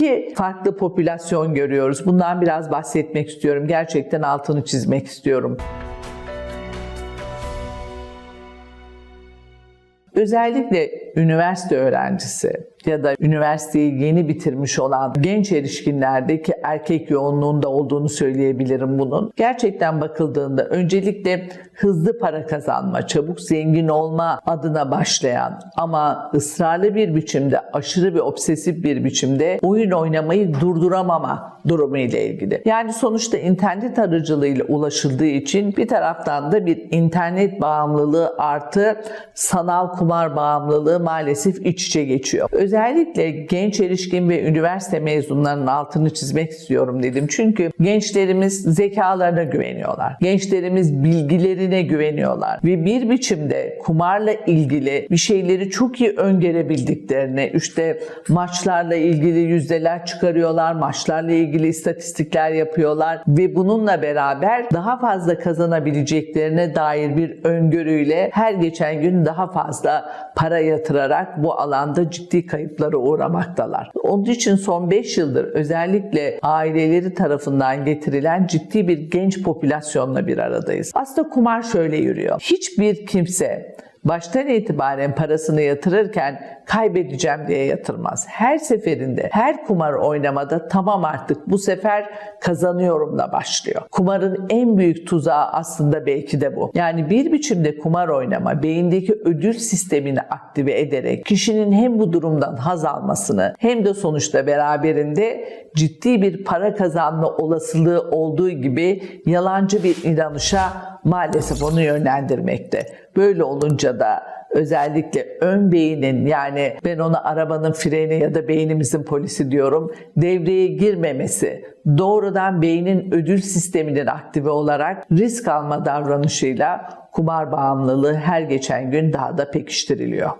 iki farklı popülasyon görüyoruz. Bundan biraz bahsetmek istiyorum. Gerçekten altını çizmek istiyorum. Özellikle üniversite öğrencisi ya da üniversiteyi yeni bitirmiş olan genç erişkinlerdeki erkek yoğunluğunda olduğunu söyleyebilirim bunun. Gerçekten bakıldığında öncelikle hızlı para kazanma, çabuk zengin olma adına başlayan ama ısrarlı bir biçimde, aşırı bir obsesif bir biçimde oyun oynamayı durduramama durumu ile ilgili. Yani sonuçta internet aracılığıyla ulaşıldığı için bir taraftan da bir internet bağımlılığı artı sanal kumar bağımlılığı maalesef iç içe geçiyor. Özellikle genç erişkin ve üniversite mezunlarının altını çizmek istiyorum dedim. Çünkü gençlerimiz zekalarına güveniyorlar. Gençlerimiz bilgilerine güveniyorlar. Ve bir biçimde kumarla ilgili bir şeyleri çok iyi öngörebildiklerini, işte maçlarla ilgili yüzdeler çıkarıyorlar, maçlarla ilgili istatistikler yapıyorlar ve bununla beraber daha fazla kazanabileceklerine dair bir öngörüyle her geçen gün daha fazla para yatırarak bu alanda ciddi kayıplara uğramaktalar. Onun için son 5 yıldır özellikle aileleri tarafından getirilen ciddi bir genç popülasyonla bir aradayız. Aslında kumar şöyle yürüyor. Hiçbir kimse baştan itibaren parasını yatırırken kaybedeceğim diye yatırmaz. Her seferinde, her kumar oynamada tamam artık bu sefer kazanıyorumla başlıyor. Kumarın en büyük tuzağı aslında belki de bu. Yani bir biçimde kumar oynama beyindeki ödül sistemini aktive ederek kişinin hem bu durumdan haz almasını hem de sonuçta beraberinde ciddi bir para kazanma olasılığı olduğu gibi yalancı bir inanışa maalesef onu yönlendirmekte. Böyle olunca da özellikle ön beynin yani ben ona arabanın freni ya da beynimizin polisi diyorum devreye girmemesi doğrudan beynin ödül sisteminin aktive olarak risk alma davranışıyla kumar bağımlılığı her geçen gün daha da pekiştiriliyor.